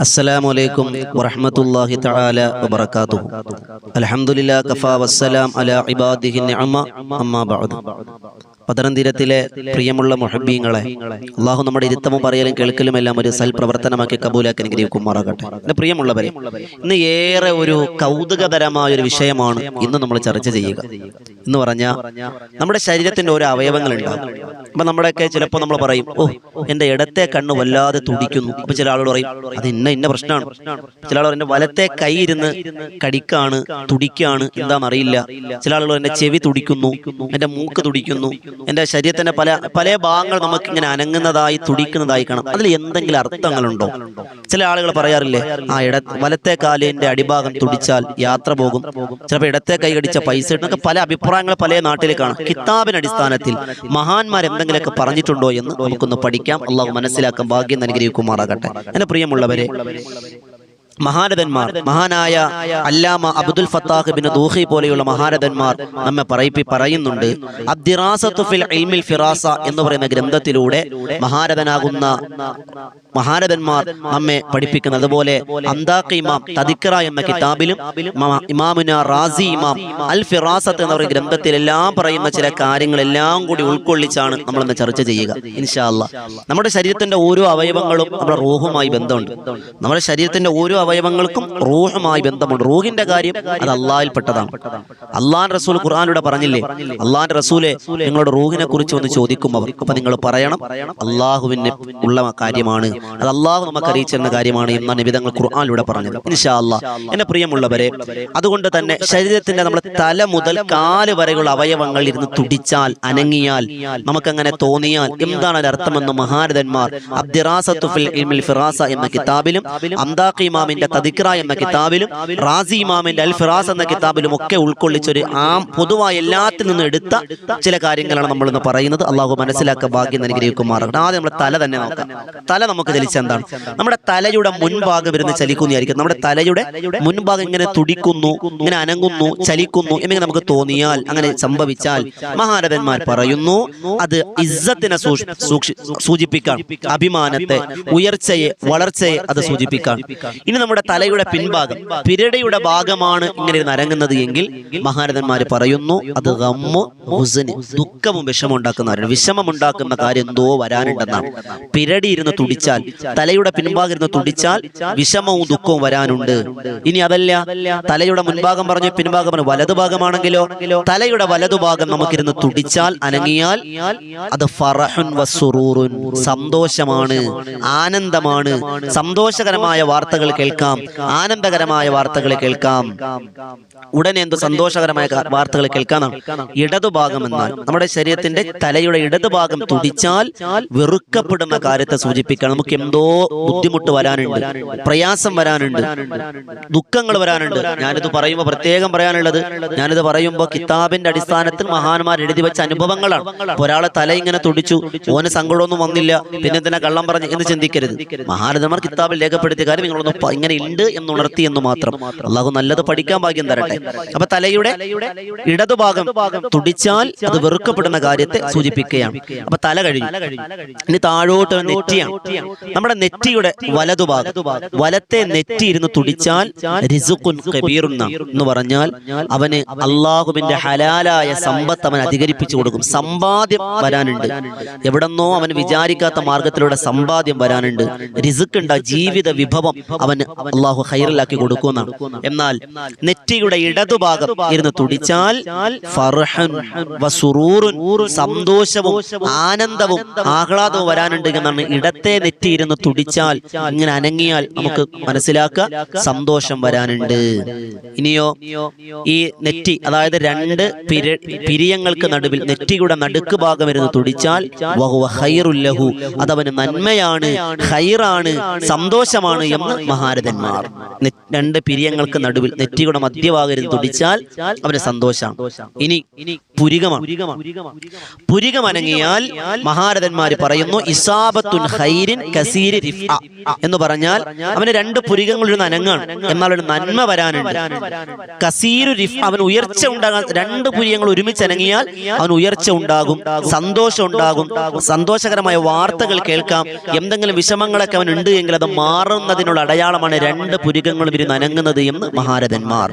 السلام عليكم ورحمة الله تعالى وبركاته الحمد لله كفى والسلام على عباده النعمة أما بعد പതനംതീരത്തിലെ പ്രിയമുള്ള മുഹബീങ്ങളെ അള്ളാഹു നമ്മുടെ ഇരുത്തവും പറയലും കേൾക്കലും എല്ലാം ഒരു സൽപ്രവർത്തനമാക്കി കബൂലാക്കി അനുഗ്രഹിക്കുമാറാകട്ടെ. എന്റെ പ്രിയമുള്ളവരെ ഇന്ന് ഏറെ ഒരു കൗതുകതരമായ ഒരു വിഷയമാണ് ഇന്ന് നമ്മൾ ചർച്ച ചെയ്യുക. എന്ന് പറഞ്ഞാൽ നമ്മുടെ ശരീരത്തിന്റെ ഓരോ അവയവങ്ങൾ ഉണ്ടാകും അപ്പൊ നമ്മുടെയൊക്കെ ചിലപ്പോൾ നമ്മൾ പറയും ഓ എന്റെ ഇടത്തെ കണ്ണ് വല്ലാതെ തുടിക്കുന്നു. അപ്പൊ ചില ആളുകൾ പറയും അത് ഇന്ന ഇന്ന പ്രശ്നമാണ്. ചില ആളുകൾ എന്റെ വലത്തെ കൈ ഇരുന്ന് കടിക്കാണ് തുടിക്കാണ് എന്താണെന്നറിയില്ല ചില ആളുകൾ എന്റെ ചെവി തുടിക്കുന്നു എന്റെ മൂക്ക് തുടിക്കുന്നു. എന്റെ ശരീരത്തിന്റെ പല പല ഭാഗങ്ങൾ നമുക്ക് ഇങ്ങനെ അനങ്ങുന്നതായി തുടിക്കുന്നതായി കാണാം. അതിൽ എന്തെങ്കിലും അർത്ഥങ്ങളുണ്ടോ? ചില ആളുകൾ പറയാറില്ലേ ആ ഇട വലത്തെ കാലിന്റെ അടിഭാഗം തുടിച്ചാൽ യാത്ര പോകും. ചിലപ്പോൾ ഇടത്തെ കൈ കടിച്ച പൈസ ഇടുന്നൊക്കെ പല അഭിപ്രായങ്ങൾ പല നാട്ടിൽ കാണാം. കിതാബിന് അടിസ്ഥാനത്തിൽ മഹാന്മാർ എന്തെങ്കിലുമൊക്കെ പറഞ്ഞിട്ടുണ്ടോ എന്ന് നമുക്കൊന്ന് പഠിക്കാം. അള്ളാഹു മനസ്സിലാക്കാൻ ഭാഗ്യം അനുഗ്രഹിക്കുമാറാകട്ടെ എന്റെ പ്രിയമുള്ളവരെ മഹാരഥന്മാർ മഹാനായ അല്ലാമ അബ്ദുൽ ഫത്താഹ് ബിൻ ദൂഹി പോലെയുള്ള മഹാരഥന്മാർ നമ്മെ പറയിപ്പി പറയുന്നുണ്ട്. അദ്ദിറാസത്തു ഫിൽ ഇൽമിൽ ഫിറാസ എന്ന് പറയുന്ന ഗ്രന്ഥത്തിലൂടെ മഹാരഥനാകുന്ന മഹാരഥന്മാർ നമ്മെ പഠിപ്പിക്കുന്നത് അതുപോലെ അന്താഖ് ഇമാം തദിക്കറ എന്ന കിതാബിലും ഇമാമുന റാസി ഇമാം അൽ ഫിറാസത്ത് എന്ന പറയുന്ന ഗ്രന്ഥത്തിലെല്ലാം പറയുന്ന ചില കാര്യങ്ങളെല്ലാം കൂടി ഉൾക്കൊള്ളിച്ചാണ് നമ്മൾ ഇന്ന് ചർച്ച ചെയ്യുക. ഇൻഷാ അല്ലാ നമ്മുടെ ശരീരത്തിന്റെ ഓരോ അവയവങ്ങളും നമ്മുടെ റോഹുമായി ബന്ധമുണ്ട്. നമ്മുടെ ശരീരത്തിന്റെ ഓരോ അവയവങ്ങൾക്കും റൂഹുമായി ബന്ധമുണ്ട്. റൂഹിന്റെ കാര്യം അത് അള്ളാഹിൽപ്പെട്ടതാണ്. അള്ളാൻ റസൂൽ ഖുർആാനിലൂടെ പറഞ്ഞില്ലേ? അള്ളാൻ റസൂലെ നിങ്ങളുടെ റൂഹിനെ കുറിച്ച് ഒന്ന് ചോദിക്കും അവർ. അപ്പൊ നിങ്ങൾ പറയണം അള്ളാഹുവിന് ഉള്ള കാര്യമാണ്. അത് അള്ളാഹു നമുക്ക് അറിയിച്ചിരുന്ന കാര്യമാണ് എന്നാണ് നിബിധങ്ങൾ ഖുർആാനിലൂടെ പറഞ്ഞത്. ഇൻഷാ അല്ലാ എന്നെ പ്രിയമുള്ളവരെ അതുകൊണ്ട് തന്നെ ശരീരത്തിന്റെ നമ്മുടെ തല മുതൽ കാൽ വരെയുള്ള അവയവങ്ങൾ ഇരുന്ന് തുടിച്ചാൽ അനങ്ങിയാൽ നമുക്കങ്ങനെ തോന്നിയാൽ എന്താണ് അതിന്റെ അർത്ഥമെന്ന് മഹാരഥന്മാർ അബ്ദിറാസത്തുൽ ഫിൽ ഇൽമിൽ ഫിറാസ എന്ന കിതാബിലും അന്താഖ് ഇമാമിന്റെ തദിക്ര എന്ന കിതാബിലും റാസി ഇമാമിന്റെ അൽ ഫിറാസ് എന്ന കിതാബിലും ഒക്കെ ഉൾക്കൊള്ളിച്ചൊരു ആ പൊതുവായ എല്ലാത്തിൽ നിന്നും എടുത്ത ചില കാര്യങ്ങളാണ് നമ്മൾ ഇന്ന് പറയുന്നത്. അള്ളാഹു മനസ്സിലാക്കാൻ ഭാഗ്യം അനുഗ്രഹിക്കുമാറാകട്ടെ. ആദ്യം നമ്മുടെ തല തന്നെ നോക്കാം. തല നമുക്ക് ചലിച്ച എന്താണ്? നമ്മുടെ തലയുടെ മുൻഭാഗം ഇരുന്ന് ചലിക്കുന്നതായിരിക്കും നമ്മുടെ തലയുടെ മുൻഭാഗം ഇങ്ങനെ തുടിക്കുന്നു ഇങ്ങനെ അനങ്ങുന്നു ചലിക്കുന്നു എന്നിങ്ങനെ നമുക്ക് തോന്നിയാൽ അങ്ങനെ സംഭവിച്ചാൽ മഹാരഥന്മാർ പറയുന്നു അത് ഇസ്സത്തിനെ സൂചിപ്പിക്കാൻ അഭിമാനത്തെ ഉയർച്ചയെ വളർച്ചയെ അത് സൂചിപ്പിക്കാൻ ഇനി നമ്മുടെ തലയുടെ പിൻഭാഗം പിരടയുടെ ഭാഗമാണ് ഇങ്ങനെ നരങ്ങുന്നത് എങ്കിൽ മഹാരഥന്മാർ പറയുന്നു അത് ദുഃഖവും വിഷമം ഉണ്ടാക്കുന്നവരാണ് വിഷമം ഉണ്ടാക്കുന്ന കാര്യം എന്തോ വരാനുണ്ടെന്നാണ്. പിരടി ഇരുന്ന് തുടിച്ചാൽ തലയുടെ പിൻഭാഗം ഇരുന്ന് തുടിച്ചാൽ വിഷമവും ദുഃഖവും വരാനുണ്ട്. ഇനി അതല്ല തലയുടെ മുൻഭാഗം പറഞ്ഞു പിൻഭാഗം പറഞ്ഞു വലതുഭാഗമാണെങ്കിലോ തലയുടെ വലതുഭാഗം നമുക്കിരുന്ന് തുടിച്ചാൽ അനങ്ങിയാൽ അത് ഫറഹുൻ വസുറൂറുൻ സന്തോഷമാണ് ആനന്ദമാണ്. സന്തോഷകരമായ വാർത്തകൾ കേൾക്കാം ആനന്ദകരമായ വാർത്തകൾ കേൾക്കാം. ഉടനെ എന്ത് സന്തോഷകരമായ വാർത്തകൾ കേൾക്കാനാണ് ഇടതുഭാഗം എന്നാൽ നമ്മുടെ ശരീരത്തിന്റെ തലയുടെ ഇടതുഭാഗം തുടിച്ചാൽ വെറുക്കപ്പെടുന്ന കാര്യത്തെ സൂചിപ്പിക്കണം നമുക്ക് എന്തോ ബുദ്ധിമുട്ട് വരാനുണ്ട്. പ്രയാസം വരാനുണ്ട്. ദുഃഖങ്ങൾ വരാനുണ്ട്. ഞാനിത് പറയുമ്പോൾ പ്രത്യേകം പറയാനുള്ളത് ഞാനിത് പറയുമ്പോൾ കിതാബിന്റെ അടിസ്ഥാനത്തിൽ മഹാന്മാർ എഴുതി വെച്ച അനുഭവങ്ങളാണ്. ഒരാളെ തല ഇങ്ങനെ തുടിച്ചു. ഓന് സങ്കടമൊന്നും വന്നില്ല. പിന്നെ തന്നെ കള്ളം പറഞ്ഞു എന്ന് ചിന്തിക്കരുത്. മഹാരഥന്മാർ കിതാബിൽ രേഖപ്പെടുത്തിയ കാര്യം നിങ്ങളൊന്ന് ഇങ്ങനെ ഉണ്ട് എന്ന് ഉണർത്തി എന്ന് മാത്രം. അള്ളാഹു നല്ലത് പഠിക്കാൻ ഭാഗ്യം തരട്ടെ. അപ്പൊ തലയുടെ ഇടതുഭാഗം തുടിച്ചാൽ അത് വെറുക്കപ്പെടുന്ന കാര്യത്തെ സൂചിപ്പിക്കുകയാണ്. അപ്പൊ തല കഴിഞ്ഞു ഇനി താഴോട്ട് നെറ്റിയാണ്. നമ്മുടെ നെറ്റിയുടെ വലതുഭാഗം. വലത്തെ നെറ്റി ഇരുന്ന് തുടിച്ചാൽ റിസുഖുൻ കബീറുന്ന എന്ന് പറഞ്ഞാൽ അവന് അള്ളാഹുവിന്റെ ഹലാലായ സമ്പത്ത് അവൻ അധികരിപ്പിച്ചു കൊടുക്കും. സമ്പാദ്യം വരാനുണ്ട്. എവിടെന്നോ അവൻ വിചാരിക്കാത്ത മാർഗത്തിലൂടെ സമ്പാദ്യം വരാനുണ്ട്. റിസുക്ക് ഉണ്ട് ജീവിത വിഭവം അവന് അള്ളാഹു ഹൈറിലാക്കി കൊടുക്കുന്നതാണ് എന്നാൽ നെറ്റിയുടെ ഇടതുഭാഗം ഇരുന്ന് തുടിച്ചാൽ സന്തോഷവും ആനന്ദവും ആഹ്ലാദവും വരാനുണ്ട് എന്നാണ് ഇടത്തെ നെറ്റി ഇരുന്ന് തുടിച്ചാൽ ഇങ്ങനെ അനങ്ങിയാൽ നമുക്ക് മനസ്സിലാക്കുക സന്തോഷം വരാനുണ്ട്. ഇനിയോ ഈ നെറ്റി അതായത് രണ്ട് പിരിയങ്ങൾക്ക് നടുവിൽ നെറ്റിയുടെ നടുക്ക് ഭാഗം ഇരുന്ന് തുടിച്ചാൽ ഹൈറുല്ലഹു അതവന് നന്മയാണ് ഹൈറാണ് സന്തോഷമാണ് എന്ന് മഹാരഥന്മാർ. രണ്ട് പിരിയങ്ങൾക്ക് നടുവിൽ നെറ്റിയുടെ മധ്യഭാഗം ഇരുന്ന് തുടിച്ചാൽ അവന് സന്തോഷം. ഇനി പുരികമാണ്. പുരികം അനങ്ങിയാൽ മഹാരഥന്മാര് പറയുന്നു ഇസാബത്തുൻ ഖൈരിൻ കസീരി റിഫ എന്ന് പറഞ്ഞാൽ അവന് രണ്ട് പുരികങ്ങൾ ഒരു നനങ്ങാണ്. എന്നാൽ ഒരു നന്മ വരാനുണ്ട്. കസീരു റിഫ് അവൻ ഉയർച്ച ഉണ്ടാകാൻ രണ്ട് പുരികങ്ങൾ ഒരുമിച്ച് അനങ്ങിയാൽ അവൻ ഉയർച്ച ഉണ്ടാകും. സന്തോഷം ഉണ്ടാകും. സന്തോഷകരമായ വാർത്തകൾ കേൾക്കാം. എന്തെങ്കിലും വിഷമങ്ങളൊക്കെ അവൻ ഉണ്ട് എങ്കിൽ അത് മാറുന്നതിനുള്ള അടയാളമാണ് രണ്ട് പുരികങ്ങളും ഇരുന്ന് അനങ്ങുന്നത് എന്ന് മഹാരഥന്മാർ.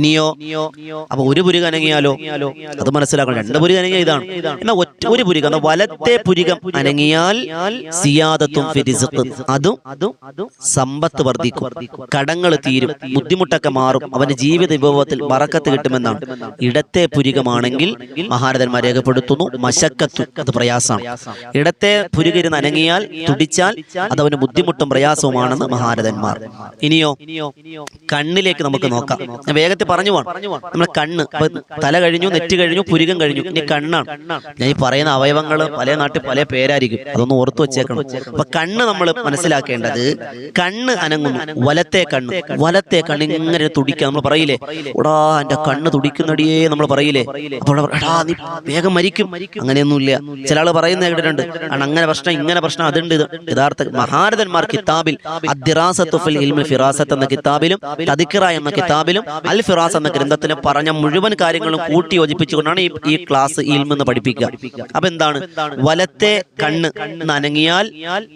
ഇനിയോ? അപ്പൊ ഒരു പുരികം അനങ്ങിയാലോ അത് മനസ്സിലാക്കണം. രണ്ട് പുരികം അനങ്ങിയ ഇതാണ്. എന്നാൽ ഒറ്റ ഒരു പുരികം വലത്തെ പുരികം അനങ്ങിയാൽ സിയാദത്തും ഫി അതും സമ്പത്ത് വർദ്ധിക്കും. കടങ്ങൾ തീരും. ബുദ്ധിമുട്ടൊക്കെ മാറും. അവന്റെ ജീവിത വിഭവത്തിൽ വറക്കത്ത് കിട്ടുമെന്നാണ്. ഇടത്തെ പുരികമാണെങ്കിൽ മഹാരഥന്മാർ രേഖപ്പെടുത്തുന്നു മശക്കത്തു അത് പ്രയാസമാണ്. ഇടത്തെ പുരുകിരുന്ന് അനങ്ങിയാൽ തുടിച്ചാൽ അത് അവന് ബുദ്ധിമുട്ടും പ്രയാസവുമാണെന്ന് മഹാരഥന്മാർ. ഇനിയോ കണ്ണിലേക്ക് നമുക്ക് നോക്കാം. വേഗത്തിൽ പറഞ്ഞു പോകണം നമ്മുടെ കണ്ണ് തല കഴിഞ്ഞു നെറ്റ് കഴിഞ്ഞു പുരുകം കഴിഞ്ഞു. ഇനി കണ്ണാണ്. ഞാൻ ഈ പറയുന്ന അവയവങ്ങൾ പല നാട്ടിൽ പല പേരായിരിക്കും. അതൊന്ന് ഓർത്തു വെച്ചേക്കണം. അപ്പൊ കണ്ണ് നമ്മൾ മനസ്സിലാക്കേണ്ടത് കണ്ണ് അനങ്ങുന്നു. വലത്തെ കണ്ണ്. വലത്തെ കണ്ണ് ഇങ്ങനെ തുടിക്കുക നമ്മൾ പറയില്ലേ? എടാ എന്റെ കണ്ണ് തുടിക്കുന്നടിയേ നമ്മൾ പറയില്ലേ? അപ്പോൾ എടാ നീ വേഗം മരിക്കും. അങ്ങനെയൊന്നുമില്ല. ചില ആൾ പറയുന്ന കേട്ടിട്ടുണ്ട്. ആണ് അങ്ങനെ പ്രശ്നം ഇങ്ങനെ പ്രശ്നം അതുണ്ട് ഇത്. യഥാർത്ഥ മഹാരഥന്മാർ കിതാബിൽ ഇൽമിൽ ഫിറാസത്ത് എന്ന കിതാബിലും തദിക്കിറ എന്ന കിതാബിലും അൽ ഫിറാസ് എന്ന ഗ്രന്ഥത്തിന് പറഞ്ഞ മുഴുവൻ കാര്യങ്ങളും കൂട്ടി യോജിപ്പിച്ചുകൊണ്ടാണ് ഈ ഈ ക്ലാസ് ഇൽമെന്ന് പഠിപ്പിക്കുക. അപ്പൊ എന്താണ്? വലത്തെ കണ്ണ് നനങ്ങിയാൽ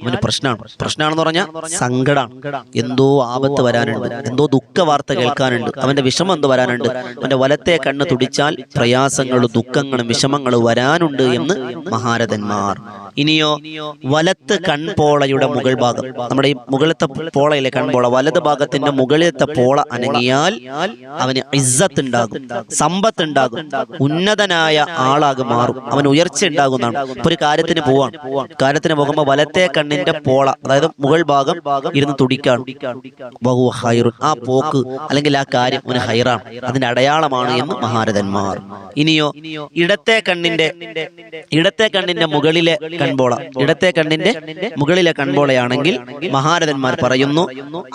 അവന് പ്രശ്നമാണ്. പ്രശ്നമാണെന്ന് പറഞ്ഞാൽ സങ്കടമാണ് എന്തോ ആപത്ത് വരാനുണ്ട്. എന്തോ ദുഃഖ വാർത്ത കേൾക്കാനുണ്ട്. അവന്റെ വിഷമം എന്തോ വരാനുണ്ട്. അവന്റെ വലത്തെ കണ്ണ് തുടിച്ചാൽ പ്രയാസങ്ങളും ദുഃഖങ്ങളും വിഷമങ്ങളും വരാനുണ്ട് എന്ന് മഹാരഥന്മാർ ഇനിയോ വലത്ത് കൺപോളയുടെ മുകൾ ഭാഗം. നമ്മുടെ ഈ മുകളിലത്തെ പോളയിലെ കൺപോള വലത് ഭാഗത്തിന്റെ മുകളിലത്തെ പോള അനങ്ങിയാൽ അവന് ഇസ്സത്ത് ഉണ്ടാകും. സമ്പത്ത് ഉണ്ടാകും. ഉന്നതനായ ആളാകെ മാറും. അവൻ ഉയർച്ച ഉണ്ടാകുന്നതാണ്. ഇപ്പൊ ഒരു കാര്യത്തിന് പോവാണ്. കാര്യത്തിന് പോകുമ്പോ വലത്തെ കണ്ണിന്റെ പോള അതായത് മുകൾ ഭാഗം ഇരുന്ന് തുടിക്കാണ്. ബഹു ഹൈറുൻ ആ പോക്ക് അല്ലെങ്കിൽ ആ കാര്യം അവന് ഹൈറാണ്. അതിന്റെ അടയാളമാണ് എന്ന് മഹാരഥന്മാർ. ഇനിയോ ഇടത്തെ കണ്ണിന്റെ ഇടത്തെ കണ്ണിന്റെ മുകളിലെ കൺപോള. ഇടത്തെ കണ്ണിന്റെ മുകളിലെ കൺപോളയാണെങ്കിൽ മഹാരഥന്മാർ പറയുന്നു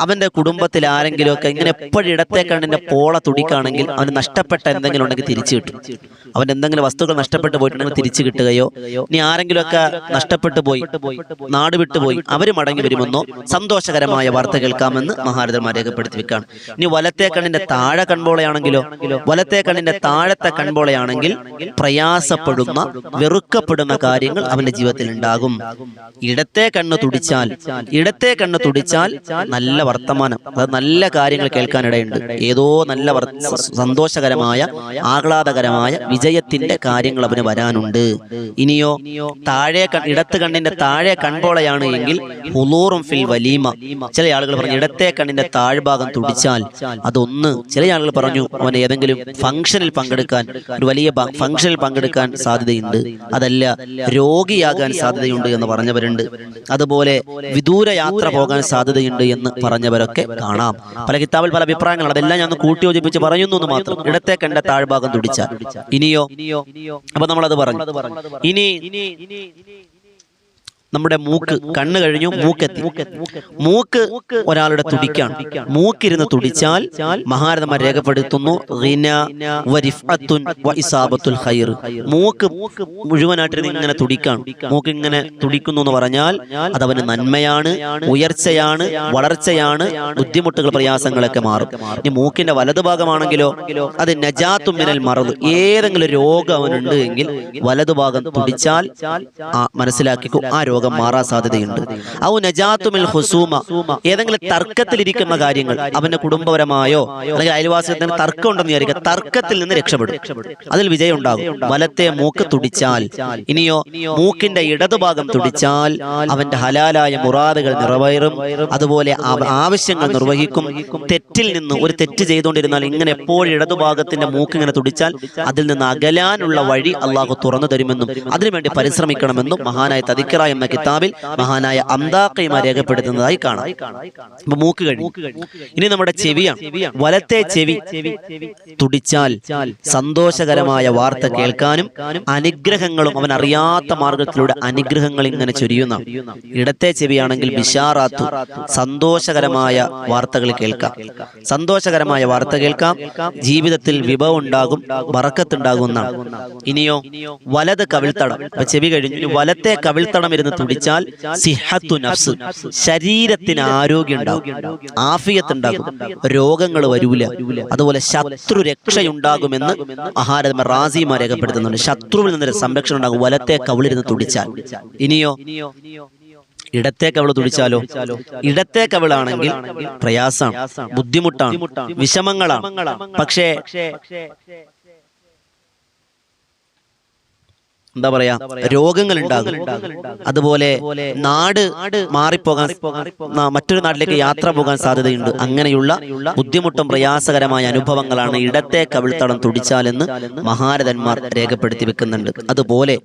അവന്റെ കുടുംബത്തിൽ ആരെങ്കിലും ഒക്കെ ഇങ്ങനെ എപ്പോഴും ഇടത്തെ കണ്ണിന്റെ പോള തുടിക്കാണെങ്കിൽ അവന് നഷ്ടപ്പെട്ട എന്തെങ്കിലും ഉണ്ടെങ്കിൽ തിരിച്ചു കിട്ടും. അവന്റെ എന്തെങ്കിലും വസ്തുക്കൾ നഷ്ടപ്പെട്ടു പോയിട്ടുണ്ടെങ്കിൽ തിരിച്ചു കിട്ടുകയോ ഇനി ആരെങ്കിലും ഒക്കെ നഷ്ടപ്പെട്ടു പോയി നാട് വിട്ടുപോയി അവർ മടങ്ങി വരുമെന്നോ സന്തോഷകരമായ വാർത്ത കേൾക്കാമെന്ന് മഹാരഥന്മാർ രേഖപ്പെടുത്തി വെക്കാണ് ഇനി വലത്തെ കണ്ണിന്റെ താഴെ കൺപോളയാണെങ്കിലോ വലത്തെ കണ്ണിന്റെ താഴത്തെ കൺപോളയാണെങ്കിൽ പ്രയാസപ്പെടുന്ന വെറുക്കപ്പെടുന്ന കാര്യങ്ങൾ അവന്റെ ജീവിതത്തിൽ ഉണ്ടാകും. ഇടത്തെ കണ്ണ് തുടിച്ചാൽ ഇടത്തെ കണ്ണ് തുടിച്ചാൽ നല്ല വർത്തമാനം അത് നല്ല കാര്യങ്ങൾ കേൾക്കാനിടയുണ്ട്. ഏതോ നല്ല സന്തോഷകരമായ ആഹ്ലാദകരമായ വിജയത്തിന്റെ കാര്യങ്ങൾ അവന് വരാനുണ്ട്. ഇനിയോ താഴെ ഇടത്ത് കണ്ണിന്റെ താഴെ കൺപോളയാണ് എങ്കിൽ ഹുലൂറും ഫിൽ വലീമ. ചില ആളുകൾ പറഞ്ഞു ഇടത്തെ കണ്ണിന്റെ താഴ്ഭാഗം തുടിച്ചാൽ അതൊന്ന്. ചില ആളുകൾ പറഞ്ഞു അവൻ ഏതെങ്കിലും ഫംഗ്ഷനിൽ പങ്കെടുക്കാൻ ഒരു വലിയ ഫംഗ്ഷനിൽ പങ്കെടുക്കാൻ സാധ്യതയുണ്ട്. അതല്ല രോഗിയാകാൻ സാധ്യതയുണ്ട് എന്ന് പറഞ്ഞവരുണ്ട്. അതുപോലെ വിദൂര യാത്ര പോകാൻ സാധ്യതയുണ്ട് എന്ന് പറഞ്ഞവരൊക്കെ കാണാം. പല കിതാബിൽ പല അഭിപ്രായങ്ങളാണ് അതെല്ലാം ഞാൻ കൂട്ടി കൂട്ടിയോജിപ്പിച്ച് പറയുന്നു എന്ന് മാത്രം. ഇടത്തെ കണ്ട താഴ്ഭാഗം തുടിച്ചാൽ. ഇനിയോ. ഇനിയോ. അപ്പൊ നമ്മളത് പറഞ്ഞു. ഇനി നമ്മുടെ മൂക്ക് കണ്ണ് കഴിഞ്ഞു മൂക്കെത്തി. മൂക്ക് ഒരാളുടെ തുടിക്കാണ് മൂക്കിരുന്ന് തുടിച്ചാൽ മഹാരഥമാർ രേഖപ്പെടുത്തുന്നു. മൂക്ക് മുഴുവനായിട്ടിരുന്ന് ഇങ്ങനെ തുടിക്കാണ് മൂക്ക് ഇങ്ങനെ തുടിക്കുന്നു എന്ന് പറഞ്ഞാൽ അതവന് നന്മയാണ് ഉയർച്ചയാണ് വളർച്ചയാണ് ബുദ്ധിമുട്ടുകൾ പ്രയാസങ്ങളൊക്കെ മാറും. ഇനി മൂക്കിന്റെ വലതുഭാഗമാണെങ്കിലോ അത് നജാത്തുമ്മിനൽ മറവ് ഏതെങ്കിലും രോഗം അവനുണ്ട് എങ്കിൽ വലതുഭാഗം തുടിച്ചാൽ ആ മനസ്സിലാക്കിക്കോ ആ രോഗം മാറാൻ സാധ്യതയുണ്ട്. ഔ നജാത്തുമിൽ ഹുസൂമ. ഏതെങ്കിലും തർക്കത്തിലിരിക്കുന്ന കാര്യങ്ങൾ അവന്റെ കുടുംബപരമായോ അല്ലെങ്കിൽ അയൽവാസികൾ തർക്കം ഉണ്ടെന്ന് വിചാരിക്കുക. തർക്കത്തിൽ നിന്ന് രക്ഷപ്പെടും. അതിൽ വിജയം ഉണ്ടാകും വലത്തെ മൂക്ക് തുടിച്ചാൽ ഇനിയോ മൂക്കിന്റെ ഇടതുഭാഗം തുടിച്ചാൽ അവന്റെ ഹലാലായ മുറാദുകൾ നിറവേറും. അതുപോലെ ആവശ്യങ്ങൾ നിർവഹിക്കും. തെറ്റിൽ നിന്ന് ഒരു തെറ്റ് ചെയ്തുകൊണ്ടിരുന്നാൽ ഇങ്ങനെ എപ്പോഴും ഇടതുഭാഗത്തിന്റെ മൂക്ക് ഇങ്ങനെ തുടിച്ചാൽ അതിൽ നിന്ന് അകലാനുള്ള വഴി അള്ളാഹു തുറന്നു തരുമെന്നും അതിനുവേണ്ടി പരിശ്രമിക്കണമെന്നും മഹാനായ തദിക്കറ എന്ന കിതാബിൽ മഹാനായ അന്താക്കൈമ രേഖപ്പെടുത്തുന്നതായി കാണാം. മൂക്ക് കഴിഞ്ഞു ഇനി നമ്മുടെ ചെവിയാണ്. വലത്തെ ചെവി തുടിച്ചാൽ സന്തോഷകരമായ വാർത്ത കേൾക്കാനും അനുഗ്രഹങ്ങളും അവൻ അറിയാത്ത മാർഗത്തിലൂടെ അനുഗ്രഹങ്ങൾ ഇങ്ങനെ ചൊരിയുന്ന ഇടത്തെ ചെവിയാണെങ്കിൽ ബിഷാറാത്തു സന്തോഷകരമായ വാർത്തകൾ കേൾക്കാം. സന്തോഷകരമായ വാർത്ത കേൾക്കാം. ജീവിതത്തിൽ വിഭവം ഉണ്ടാകും വറക്കത്തുണ്ടാകുന്ന ഇനിയോ വലത് കവിൾത്തടം. ചെവി കഴിഞ്ഞു. വലത്തെ കവിൾത്തടം ഇരുന്ന് തുടിച്ചാൽ സിഹത്തു നഫ്സ് ശരീരത്തിന് ആരോഗ്യം ഉണ്ടാകും ആഫിയത്ത് ഉണ്ടാകും രോഗങ്ങൾ വരൂല. അതുപോലെ ശത്രു രക്ഷയുണ്ടാകുമെന്ന് ആഹാരം റാസിമാർ രേഖപ്പെടുത്തുന്നുണ്ട്. ശത്രുവിൽ നിന്ന് സംരക്ഷണം ഉണ്ടാകും. വലത്തെ കവിളിരുന്ന് തുടിച്ചാൽ. ഇനിയോ? ഇടത്തെ കവിൾ തുടിച്ചാലോ? ഇടത്തെ കവിളാണെങ്കിൽ പ്രയാസമാണ് ബുദ്ധിമുട്ടാണ് വിഷമങ്ങളാണ്. പക്ഷേ എന്താ പറയാ രോഗങ്ങൾ ഉണ്ടാകും അതുപോലെ നാട് മാറിപ്പോകാൻ മറ്റൊരു നാട്ടിലേക്ക് യാത്ര പോകാൻ സാധ്യതയുണ്ട്. അങ്ങനെയുള്ള ബുദ്ധിമുട്ടും പ്രയാസകരമായ അനുഭവങ്ങളാണ് ഇടത്തെ കവിൾത്തടം തുടിച്ചാലെന്ന് മഹാരഥന്മാർ രേഖപ്പെടുത്തി വെക്കുന്നുണ്ട്. അതുപോലെ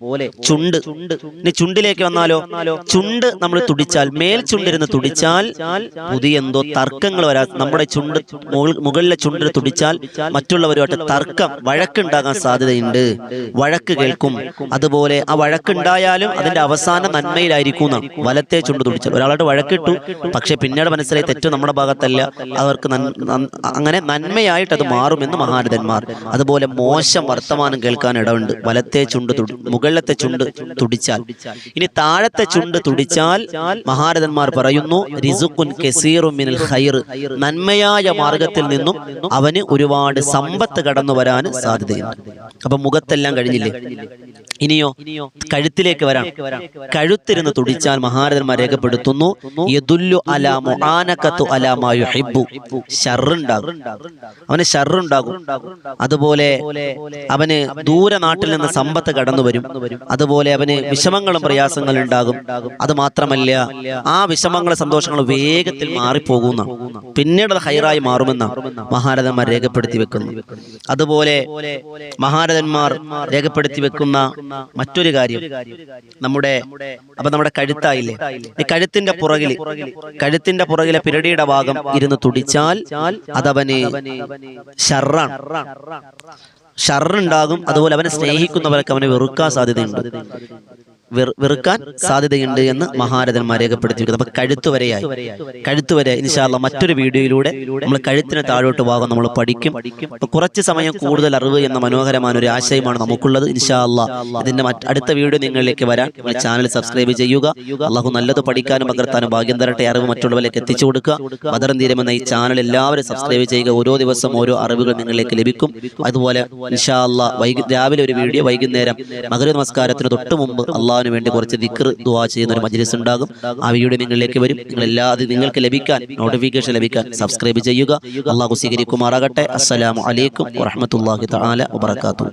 ചുണ്ട്. ഇനി ചുണ്ടിലേക്ക് വന്നാലോ? ചുണ്ട് നമ്മൾ തുടിച്ചാൽ മേൽ ചുണ്ടിരുന്ന് തുടിച്ചാൽ പുതിയ എന്തോ തർക്കങ്ങൾ വരാ നമ്മുടെ ചുണ്ട് മുകളിലെ ചുണ്ടിൽ തുടിച്ചാൽ മറ്റുള്ളവരുമായിട്ട് തർക്കം വഴക്കുണ്ടാകാൻ സാധ്യതയുണ്ട്. വഴക്ക് കേൾക്കും. അതുപോലെ ആ വഴക്കുണ്ടായാലും അതിന്റെ അവസാന നന്മയിലായിരിക്കും എന്നാണ് വലത്തെ ചുണ്ട് തുടിച്ചാൽ. ഒരാളോട് വഴക്കിട്ടു പക്ഷെ പിന്നീട് മനസ്സിലായി തെറ്റ് നമ്മുടെ ഭാഗത്തല്ല. അവർക്ക് അങ്ങനെ നന്മയായിട്ട് അത് മാറുമെന്ന് മഹാരഥന്മാർ. അതുപോലെ മോശം വർത്തമാനം കേൾക്കാൻ ഇടവുണ്ട്. വലത്തെ ചുണ്ട് മുകളിലത്തെ ചുണ്ട് തുടിച്ചാൽ. ഇനി താഴത്തെ ചുണ്ട് തുടിച്ചാൽ മഹാരഥന്മാർ പറയുന്നു റിസുഖുൻ കസീറും മിനൽ ഖൈർ. നന്മയായ മാർഗത്തിൽ നിന്നും അവന് ഒരുപാട് സമ്പത്ത് കടന്നു വരാൻ സാധ്യതയുണ്ട്. അപ്പൊ മുഖത്തെല്ലാം കഴിഞ്ഞില്ലേ? ഇനിയോ കഴുത്തിലേക്ക് വരാം. കഴുത്തിരുന്ന് തുടിച്ചാൽ മഹാരഥന്മാർ രേഖപ്പെടുത്തുന്നു യദുല്ലു അലാ ആനക്കത്തു അലാമായു ഹിബു ഷറുണ്ടാകും അവന് ഷർറുണ്ടാകും അതുപോലെ അവന് ദൂരെ നാട്ടിൽ നിന്ന് സമ്പത്ത് കടന്നു വരും. അതുപോലെ അവന് വിഷമങ്ങളും പ്രയാസങ്ങളും ഉണ്ടാകും. അത് മാത്രമല്ല ആ വിഷമങ്ങളും സന്തോഷങ്ങളും വേഗത്തിൽ മാറിപ്പോകുന്ന പിന്നീട് അത് ഹൈറായി മാറുമെന്ന മഹാരഥന്മാർ രേഖപ്പെടുത്തി വെക്കുന്നു. അതുപോലെ മഹാരഥന്മാർ രേഖപ്പെടുത്തി വെക്കുന്ന മറ്റൊരു കാര്യം. നമ്മുടെ അപ്പൊ നമ്മുടെ കഴുത്തായില്ലേ? ഈ കഴുത്തിന്റെ പുറകിൽ കഴുത്തിന്റെ പുറകിലെ പിരടിയുടെ ഭാഗം ഇരുന്ന് തുടിച്ചാൽ അതവന് ഷർറാണ് ഷർറുണ്ടാകും അതുപോലെ അവനെ സ്നേഹിക്കുന്നവരൊക്കെ അവനെ വെറുക്കാൻ സാധ്യതയുണ്ട്. വെറുക്കാൻ സാധ്യതയുണ്ട് എന്ന് മഹാരഥന്മാർ രേഖപ്പെടുത്തിയിരിക്കുന്നത് അപ്പൊ കഴുത്ത് വരെയായി കഴുത്ത് വരെ ഇൻഷാല്ല മറ്റൊരു വീഡിയോയിലൂടെ നമ്മൾ കഴുത്തിന് താഴോട്ട് ഭാഗം നമ്മൾ പഠിക്കും. അപ്പൊ കുറച്ച് സമയം കൂടുതൽ അറിവ് എന്ന മനോഹരമായ ഒരു ആശയമാണ് നമുക്കുള്ളത്. ഇൻഷാല്ല ഇതിന്റെ അടുത്ത വീഡിയോ നിങ്ങളിലേക്ക് വരാൻ ചാനൽ സബ്സ്ക്രൈബ് ചെയ്യുക. അള്ളാഹു നല്ലത് പഠിക്കാനും പകർത്താനും ഭാഗ്യം തരട്ടെ. അറിവ് മറ്റുള്ളവരിലേക്ക് എത്തിച്ചു കൊടുക്കുക. മദറും തീരമെന്ന ഈ ചാനൽ എല്ലാവരും സബ്സ്ക്രൈബ് ചെയ്യുക. ഓരോ ദിവസം ഓരോ അറിവുകൾ നിങ്ങളിലേക്ക് ലഭിക്കും. അതുപോലെ ഇൻഷാല്ല രാവിലെ ഒരു വീഡിയോ വൈകുന്നേരം മകര നമസ്കാരത്തിന് തൊട്ട് മുമ്പ് അള്ളാഹുവിന് വേണ്ടി കുറച്ച് ദിക്ർ ദുവാ ചെയ്യുന്ന ഒരു മജ്ലിസ് ഉണ്ടാകും. ആ വീഡിയോ നിങ്ങളിലേക്ക് വരും. നിങ്ങൾ എല്ലാ അത് നിങ്ങൾക്ക് ലഭിക്കാൻ നോട്ടിഫിക്കേഷൻ ലഭിക്കാൻ സബ്സ്ക്രൈബ് ചെയ്യുക. അള്ളാഹു സ്വീകരിക്കുമാറാകട്ടെ. അസ്സലാമു അലൈക്കും വറഹ്മത്തുള്ളാഹി തആല വബറകാതുഹു.